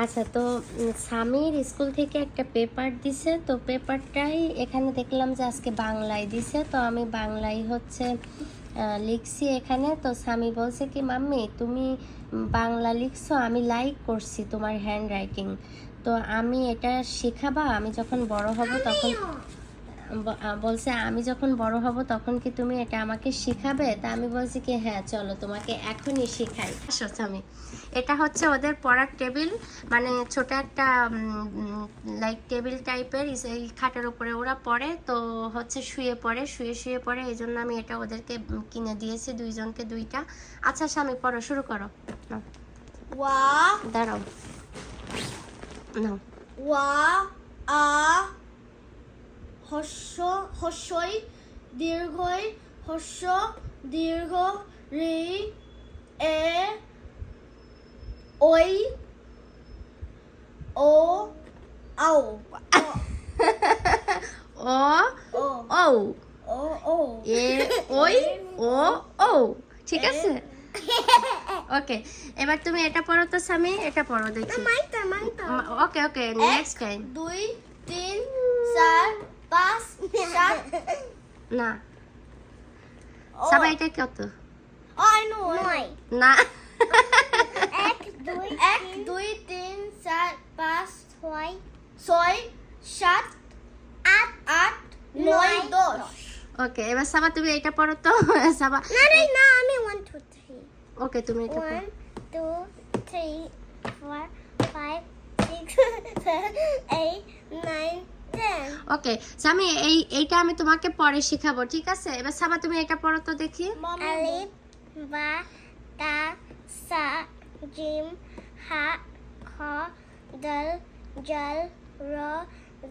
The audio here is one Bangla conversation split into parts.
আচ্ছা তো স্বামীর স্কুল থেকে একটা পেপার দিছে, তো পেপারটাই এখানে দেখলাম যে আজকে বাংলায় দিছে, তো আমি বাংলায় হচ্ছে লিখছি এখানে, তো স্বামী বলছে কি, মাম্মি, তুমি বাংলা লিখছো, আমি লাইক করছি তোমার হ্যান্ড রাইটিং তো আমি এটা শেখাবা, আমি যখন বড় হব তখন বলছে আমি যখন বড় হব তখন কি তুমি এটা আমাকে শিখাবে? তা আমি বলছি কি হ্যাঁ চলো তোমাকে এখনই শিখাই। আমি এটা হচ্ছে ওদের পড়ার টেবিল মানে ছোট একটা লাইক টেবিল টাইপের এই খাটের উপরে ওরা পড়ে তো হচ্ছে শুয়ে পড়ে শুয়ে শুয়ে পড়ে এই জন্য আমি এটা ওদেরকে কিনে দিয়েছি দুইজনকে দুইটা। আচ্ছা স্বামী পড়ো শুরু করো। দাঁড়াও। নাও। ওয়া আ হস্য হস্যই দীর্ঘই হস্য দীর্ঘ রি এ ওই ও আও ও ও। ও এ ওই ও ও ঠিক আছে? ওকে এবার তুমি এটা পড়ো তো স্বামী। এটা পড়ো দেখি। ওকে ওকে নেক্সট টাইম দুই তিন চার পাঁচ সাত না সবাই এটা কত নো নয় না এক দুই এক দুই তিন চার পাঁচ ছয় ছয় সাত আট আট নয় দশ ওকে এবার সাবা তুমি এটা পড়ো তো। সাবা না রে না আমি ওয়ান টু থ্রি ওকে তুমি এটা পড়ো। One two three four five six seven eight nine ten okay স্বামী এই এইটা আমি তোমাকে পরে শিখাবো ঠিক আছে? এবার সাবা তুমি এটা পড়ো তো দেখি। আলিফ বা তা সা জিম হা খ দল জল র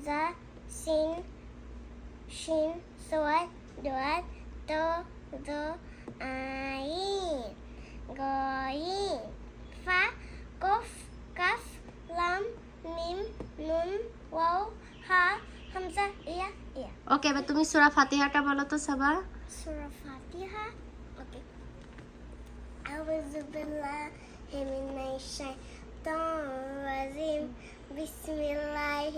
জা সিন শিন সোয়াত দোয়াত তো দো আইন গইন ফা কফ কাফ লাম মিম নুন ওয়াও হা হামজা ইয়া ইয়া ওকে এবার তুমি সূরা ফাতিহাটা বলো তো সাবা সূরা ফাতিহা ওকে আউযু বিল্লাহি মিনাশ শাইতানির রাজিম বিসমিল্লাহ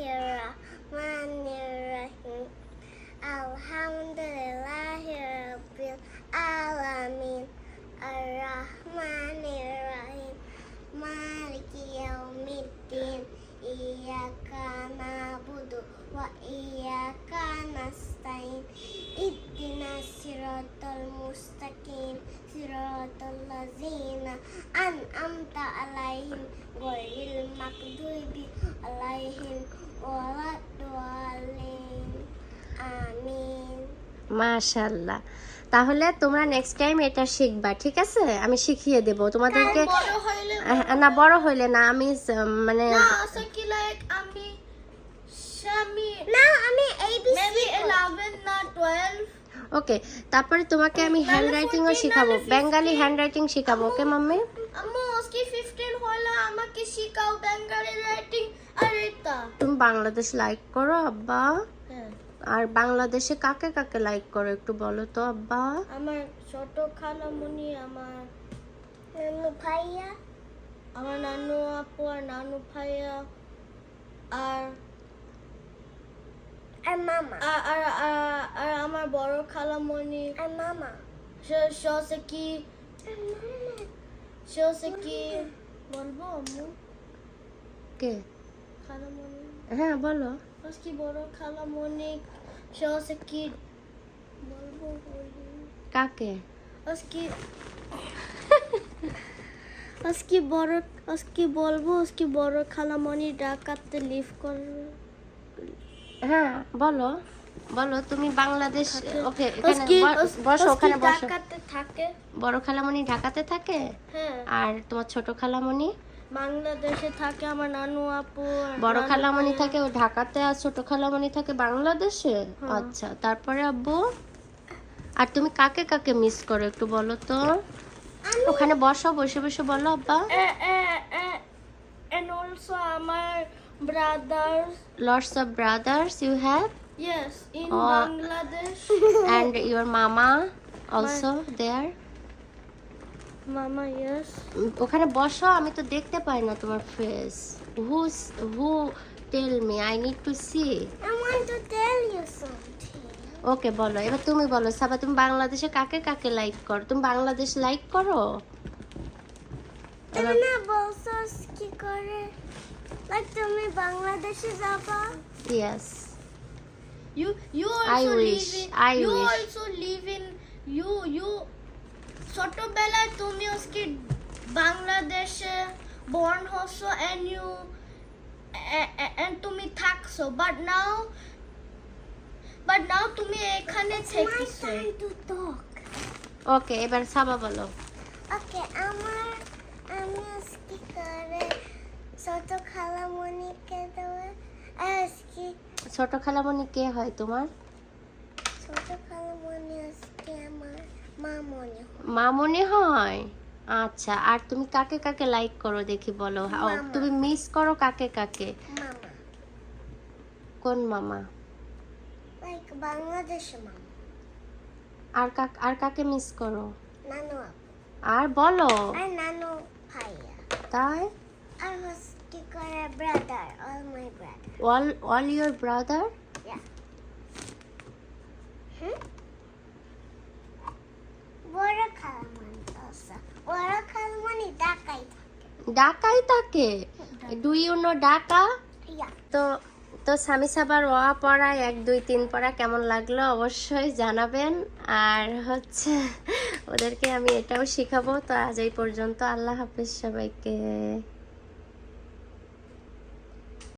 أنعمت عليهم غير المغضوب عليهم ولا الضالين آمين মাশাল্লাহ তাহলে তোমরা নেক্সট টাইম এটা শিখবা ঠিক আছে আমি শিখিয়ে দেব তোমাদেরকে বড় হইলে আহ, না বড় হইলে না আমি স- মানে না আসলে কি লাইক আমি স্বামী না আমি এবিসি মেবি 11 না 12 ওকে তারপরে তোমাকে আমি হ্যান্ড রাইটিংও শিখাবো বেঙ্গালি হ্যান্ড রাইটিং শিখাবো ওকে মাম্মি আমাকে শিখাও বেঙ্গলি রাইটিং আর এটা তুমি বাংলাদেশ লাইক করো আব্বা। হ্যাঁ। আর বাংলাদেশে কাকে কাকে লাইক করো একটু বলো তো আব্বা। আমার ছোট খালামণি আমার নানু ভাইয়া আমার নানু আপু আর নানু ভাইয়া আর আর মামা। আর আর আর- আর আমার বড় খালামণি আর মামা। সে সে কি? সে কি? বলব কে? খালামণি। হ্যাঁ বলো। আজকে বড় খালামণি সে কি বলব বলি? কাকে? আজকে আজকে বড় আজকে বলব আজকে বড় খালামণি ডাকাতে লিভ করবে। হ্যাঁ বলো। বলো তুমি বাংলাদেশ ওকে এখানে বসো ওখানে বসো। থাকে। বড় খালামণি ঢাকাতে থাকে? হ্যাঁ। আর তোমার ছোট খালামণি? বাংলাদেশে থাকে আমার নানু আপু বড় খালামণি থাকে ও ঢাকাতে আর ছোট খালামণি থাকে বাংলাদেশে? আচ্ছা তারপরে আব্বু? আর তুমি কাকে কাকে মিস করো একটু বলো তো? ওখানে বসো বসে বসে বলো আব্বা। and also আমার brothers lots of brothers you have yes in Oh. Bangladesh. and your mama also My, there? Mama, yes. ওখানে বসো আমি তো দেখতে পাই না তোমার ফেস হু হু tell me I need to see I want to tell you something. Okay বলো। এবার তুমি বলো সাবা তুমি বাংলাদেশে কাকে কাকে লাইক করো? তুমি বাংলাদেশ লাইক করো? তুমি না বলছো কি করে? লাইক তুমি বাংলাদেশে যাবা? Yes You you also I wish, live in I you wish. also live in you you ছোটবেলায় তুমি আজকে বাংলাদেশে born হছো and you and তুমি থাকছো but now but now তুমি এখানে থেকেছো to talk ওকে এবার সাবা বলো ওকে আমার আমি আজকে করে ছোট খালামণিকে দেওয়া আজকে ছোট খালামণি কে হয় তোমার? ছোট খালামণি আজকে আমার মা মনে হয়? আচ্ছা আর তুমি কাকে কাকে লাইক করো দেখি বলো? তুমি মিস করো কাকে কাকে? কোন মামা? লাইক বাংলাদেশে মামা। আর কাক আর কাকে মিস করো? নানু আর বলো। আর নানু ভাইয়া। তাই? আর হচ্ছে করে brother all my brother all all your brother বড় খালামণি আছে বড় খালামণি ঢাকাই ডাকাই তাকে ডু ইউ নো ডাকা ইয়া তো তো স্বামী সাবার ওয়া পড়া এক দুই তিন পড়া কেমন লাগল অবশ্যই জানাবেন। আর হচ্ছে ওদেরকে আমি এটাও শিখাবো। তো আজ এই পর্যন্ত আল্লাহ হাফিজ সবাইকে।